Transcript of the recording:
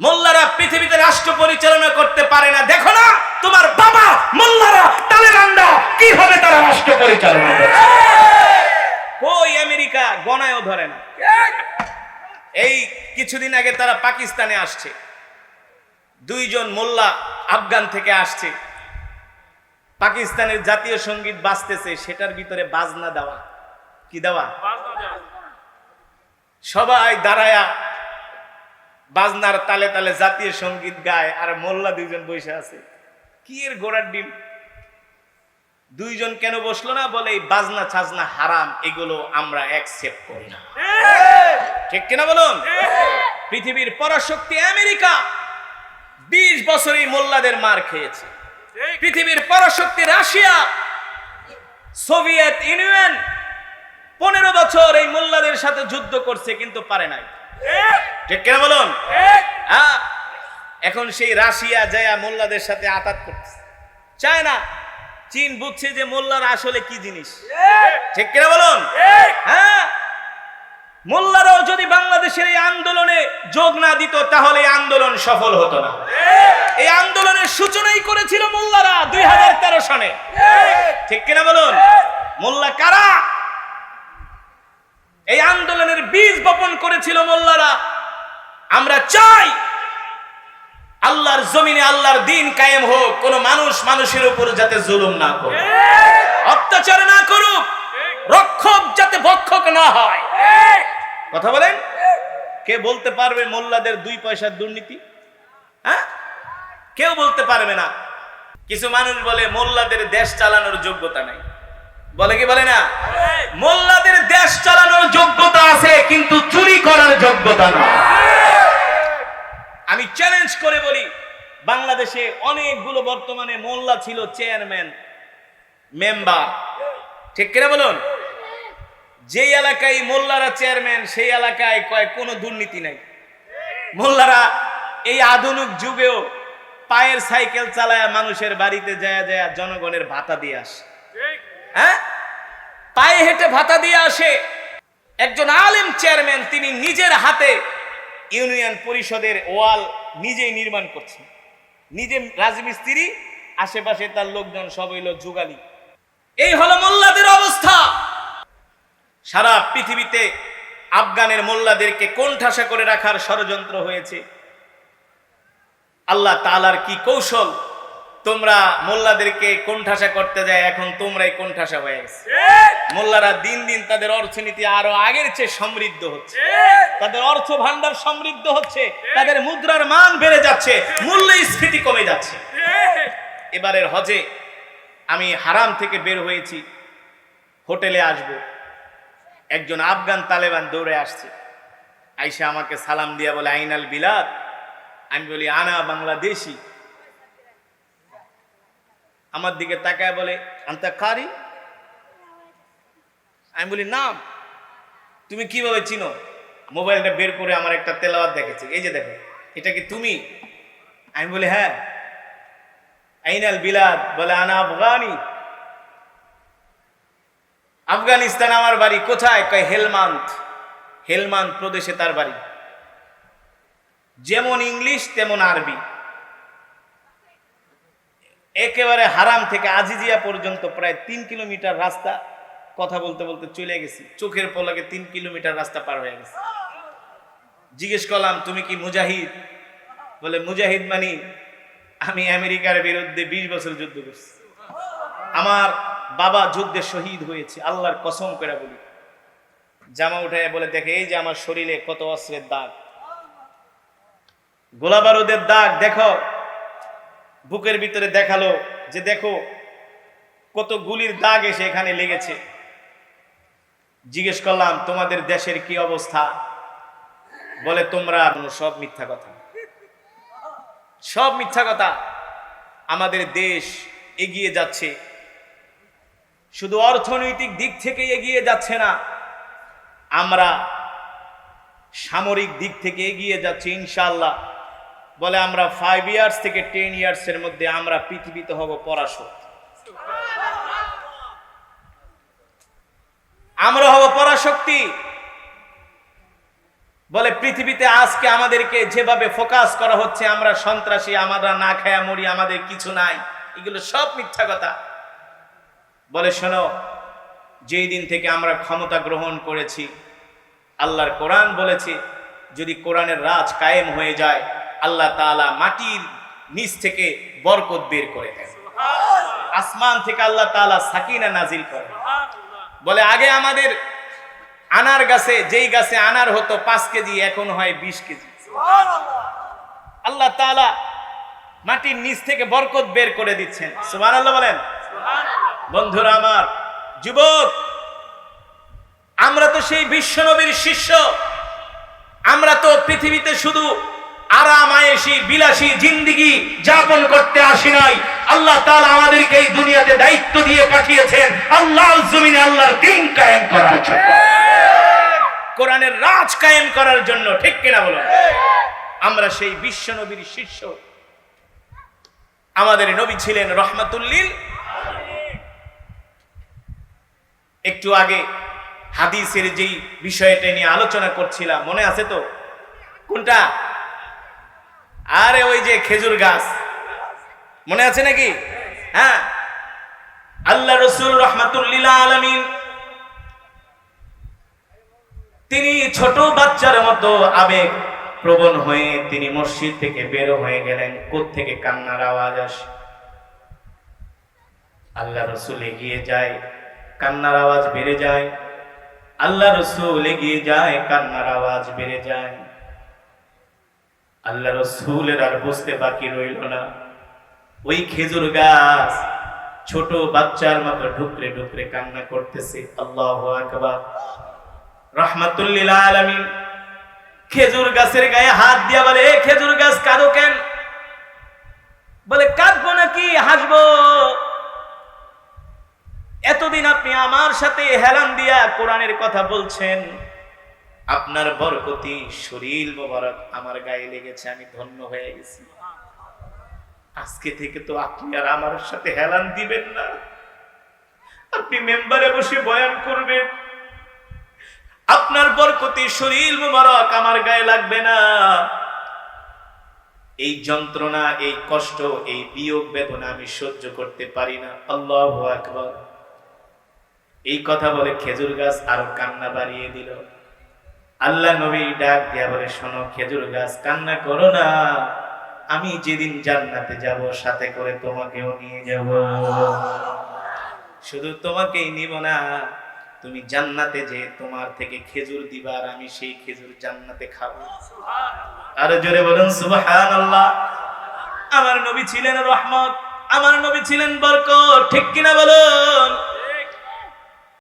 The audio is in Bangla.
মোল্লারা পৃথিবীতে রাষ্ট্র পরিচালনা করতে পারে না। দেখো না তোমার বাবা মোল্লারা তালেবানরা কীভাবে তারা রাষ্ট্র পরিচালনা করে কই আমেরিকা? গণায়ও ধরে না। এই কিছুদিন আগে তারা পাকিস্তানে আসছে। দুইজন মোল্লা আফগান থেকে আসছে। পাকিস্তানের জাতীয় সংগীত বাজতেছে সেটার ভিতরে বাজনা দেওয়া। কি দেওয়া। সবাই দাঁড়ায়া বাজনার তালে তালে জাতীয় সংগীত গায় আর মোল্লা দুইজন বসে আছে। কি এর গোড়ার ডিম? দুইজন কেন বসল না? বলে, এই বাজনা ছাজনা হারাম, এগুলো আমরা অ্যাকসেপ্ট করি না। ঠিক কিনা বলুন? পৃথিবীর পরাশক্তি আমেরিকা বিশ বছরই মোল্লাদের মার খেয়েছে। পৃথিবীর পরাশক্তি রাশিয়া, সোভিয়েত ইউনিয়ন পনেরো বছর এই মোল্লাদের সাথে যুদ্ধ করছে, কিন্তু পারে নাই। ঠিক কিনা বলুন? হ্যাঁ এখন সেই রাশিয়া যায় মোল্লাদের সাথে আতাত করতেছে। চায় না চীন বুঝছে যে মোল্লারা আসলে কি জিনিস। ঠিক। কিনা বলুন? হ্যাঁ মোল্লারাও যদি বাংলাদেশের এই আন্দোলনে যোগ না দিত তাহলে এই আন্দোলন সফল হতো না। এই আন্দোলনের সূচনাই করেছিল মোল্লারা দুই হাজার তেরো সনে ঠিক। কিনা বলুন? মোল্লা কারা? এই আন্দোলনের বীজ বপন করেছিল মোল্লারা। আমরা চাই আল্লাহর জমিনে আল্লাহর দিন কায়েম হোক কোন মানুষ মানুষের উপর যাতে জুলুম না করে। অত্যাচার না করুক রক্ষক যাতে ভক্ষক না হয়। কথা বলেন? কে বলতে পারবে মোল্লাদের দুই পয়সার দুর্নীতি? হ্যাঁ? কেউ বলতে পারবে না। কিছু মানুষ বলে মোল্লাদের দেশ চালানোর যোগ্যতা নাই। বলে কি বলে না? মোল্লাদের দেশ চালানোর যোগ্যতা আছে, কিন্তু চুরি করার যোগ্যতা না। আমি চ্যালেঞ্জ করে বলি, বাংলাদেশে অনেকগুলো বর্তমানে মোল্লা ছিল চেয়ারম্যান মেম্বার ঠিক কিনা বলুন? যেই এলাকায় মোল্লারা চেয়ারম্যান সেই এলাকায় কয় কোনো দুর্নীতি নাই। মোল্লারা এই আধুনিক যুগেও পায়ের সাইকেল চালায় মানুষের বাড়িতে যায় যায় জনগণের ভাতা দিয়ে আসে। হ্যাঁ? পায়ে হেঁটে ভাতা দিয়ে আসে। একজন আলেম চেয়ারম্যান, তিনি নিজের হাতে ইউনিয়ন পরিষদের ওয়াল নিজেই নির্মাণ করছেন। নিজে রাজমিস্ত্রি, আশেপাশে তার লোকজন সব হইল যুগালি। এই হলো মোল্লাদের অবস্থা। সারা পৃথিবীতে আফগানের মোল্লাদেরকে কোণঠাসা করে রাখার ষড়যন্ত্র হয়েছে। আল্লাহ তালার কি কৌশল? তোমরা মোল্লাদেরকে কোণঠাসা করতে যায় এখন তোমরাই কোণঠাসা হয়ে গেছে। মোল্লারা দিন দিন তাদের অর্থনীতি আরও আগের চেয়ে সমৃদ্ধ হচ্ছে। তাদের অর্থ ভান্ডার সমৃদ্ধ হচ্ছে তাদের মুদ্রার মান বেড়ে যাচ্ছে মূল্যস্ফীতি কমে যাচ্ছে। এবারের হজে আমি হারাম থেকে বের হয়েছি হোটেলে আসব। একজন আফগান তালেবান দৌড়ে আসছে। আইসা আমাকে সালাম দিয়া বলে আইনাল বিলাদ? আমি বলি আনা বাংলাদেশি। আমার দিকে তাকায় বলে, আন্তা কারি? আমি বলি নাম তুমি কীভাবে চিনো? মোবাইলটা বের করে আমার একটা তেলাওয়াত দেখেছি। এই যে দেখো, এটা কি তুমি? আমি বলি হ্যাঁ। আইনাল বিলাদ বলে, আনা আফগানি। আফগানিস্তান আমার বাড়ি কোথায়? কয় হেলমান্থ হেলমান্থ প্রদেশে তার বাড়ি। যেমন ইংলিশ, তেমন আরবি। একেবারে হারাম থেকে আজিজিয়া পর্যন্ত প্রায় তিন কিলোমিটার রাস্তা, কথা বলতে বলতে চলে গেছি। চোখের পলকে তিন কিলোমিটার রাস্তা পার হয়ে গেছে। জিজ্ঞেস করলাম, তুমি কি মুজাহিদ? বলে, মুজাহিদ মানি, আমি আমেরিকার বিরুদ্ধে বিশ বছর যুদ্ধ করছি। আমার বাবা যুদ্ধে শহীদ হয়েছে, আল্লাহর কসম করে বলি। জামা উঠে বলে, দেখে, এই যে আমার শরীরে কত অস্ত্রের দাগ। গোলাবারুদের দাগ, দেখো বুকের ভিতরে দেখাল যে দেখো কত গুলির দাগ এসে এখানে লেগেছে। জিজ্ঞেস করলাম, তোমাদের দেশের কি অবস্থা? বলে, তোমরা সব মিথ্যা কথা। সব মিথ্যা কথা। আমাদের দেশ এগিয়ে যাচ্ছে। শুধু অর্থনৈতিক দিক থেকে এগিয়ে যাচ্ছে না, আমরা সামরিক দিক থেকে এগিয়ে যাচ্ছি ইনশাল্লাহ বলে, আমরা ফাইভ ইয়ার্স থেকে টেন ইয়ার্স এর মধ্যে আমরা পৃথিবীতে হব পরাশক্তি। আমরা হব পরাশক্তি। বলে, পৃথিবীতে আজকে আমাদেরকে যেভাবে ফোকাস করা হচ্ছে, আমরা সন্ত্রাসী, আমরা না খায়া মরি, আমাদের কিছু নাই, এগুলো সব মিথ্যা কথা। বলে, শোনো, যেই দিন থেকে আমরা ক্ষমতা গ্রহণ করেছি, আল্লাহর কোরআন বলেছে, যদি কোরআনের রাজ কায়েম হয়ে যায় আল্লাহ তাআলা মাটির নিচ থেকে বরকত বের করে দেন। আসমান থেকে আল্লাহ তাআলা সাকিনা নাজিল করে বলে আগে আমাদের আনার গাছে যেই গাছে আনার হতো পাঁচ কেজি এখন হয় বিশ কেজি। আল্লাহ তাআলা মাটির নিচ থেকে বরকত বের করে দিচ্ছেন। সুবহানাল্লাহ বলেন। বন্ধুরা আমার যুবক আমরা তো সেই বিশ্বনবীর শিষ্য। আমরা তো পৃথিবীতে শুধু বিলাসী জিন্দিগি যাপন করতে আসি নাই। আল্লাহ তাআলা আমাদেরকে এই দুনিয়াতে দায়িত্ব দিয়ে পাঠিয়েছেন। আল্লাহর জমিনে আল্লাহর কায়েম করার জন্য। কোরআনের রাজ কায়েম করার জন্য, ঠিক কিনা বলো? আমরা সেই বিশ্ব নবীর শিষ্য। আমাদের নবী ছিলেন রহমাতুল্লিল। একটু আগে হাদিসের যেই বিষয়টা নিয়ে আলোচনা করছিলাম, মনে আছে তো? কোনটা? আরে ওই যে খেজুর গাছ। মনে আছে নাকি? হ্যাঁ। আল্লাহ রসুল রহমাতুল্লিল আলমিন, তিনি ছোট বাচ্চার মতো আবেগ প্রবণ হয়ে তিনি মসজিদ থেকে বের হয়ে গেলেন। থেকে কান্নার আওয়াজ আসে? আল্লাহ রসুল এগিয়ে যায়, কান্নার আওয়াজ বেড়ে যায়। আল্লাহ রসুল এগিয়ে যায়, কান্নার আওয়াজ বেড়ে যায়। আল্লাহ রসুলের আর বুঝতে বাকি রইল না। ওই খেজুর গাছ ছোট বাচ্চার মতো ঢুকরে ঢুকরে কান্না করতেছে। আল্লাহ আকবার। রহমাতুল্লিল আলামিন। খেজুর গাছের গায়ে হাত দিয়া বলে, এ খেজুর গাছ কাঁদো কেন? বলে, কাঁদবো নাকি? হাসবো। এতদিন আপনি আমার সাথে হেলান দিয়া কোরআনের কথা বলছেন। আপনার বরকতি শরীর মোবারক আমার গায়ে লেগেছে, আমি ধন্য হয়ে গেছি। আজকে থেকে তো আপনি আর আমার সাথে হেলান দিবেন না। আপনি মেম্বারে বসে বয়ান করবেন। আপনার বরকতি শরীর মোবারক আমার গায়ে লাগবে না। এই যন্ত্রণা, এই কষ্ট, এই বিয়োগ বেদনা আমি সহ্য করতে পারি না। আল্লাহ আকবর। এই কথা বলে খেজুর গাছ আরও কান্না বাড়িয়ে দিল। আল্লাহ নবী ডাক দিয়া বলে, শোনো খেজুর গাছ, কান্না করো না। আমি যেদিন জান্নাতে যাব, সাথে করে তোমাকেও নিয়ে যাব। শুধু তোমাকেই নিব না, তুমি জান্নাতে যে তোমার থেকে খেজুর দিবার আমি সেই খেজুর জান্নাতে খাব। আর জোরে বলুন সুবহান আল্লাহ আমার নবী ছিলেন রহমত, আমার নবী ছিলেন বরকত, ঠিক কিনা বলো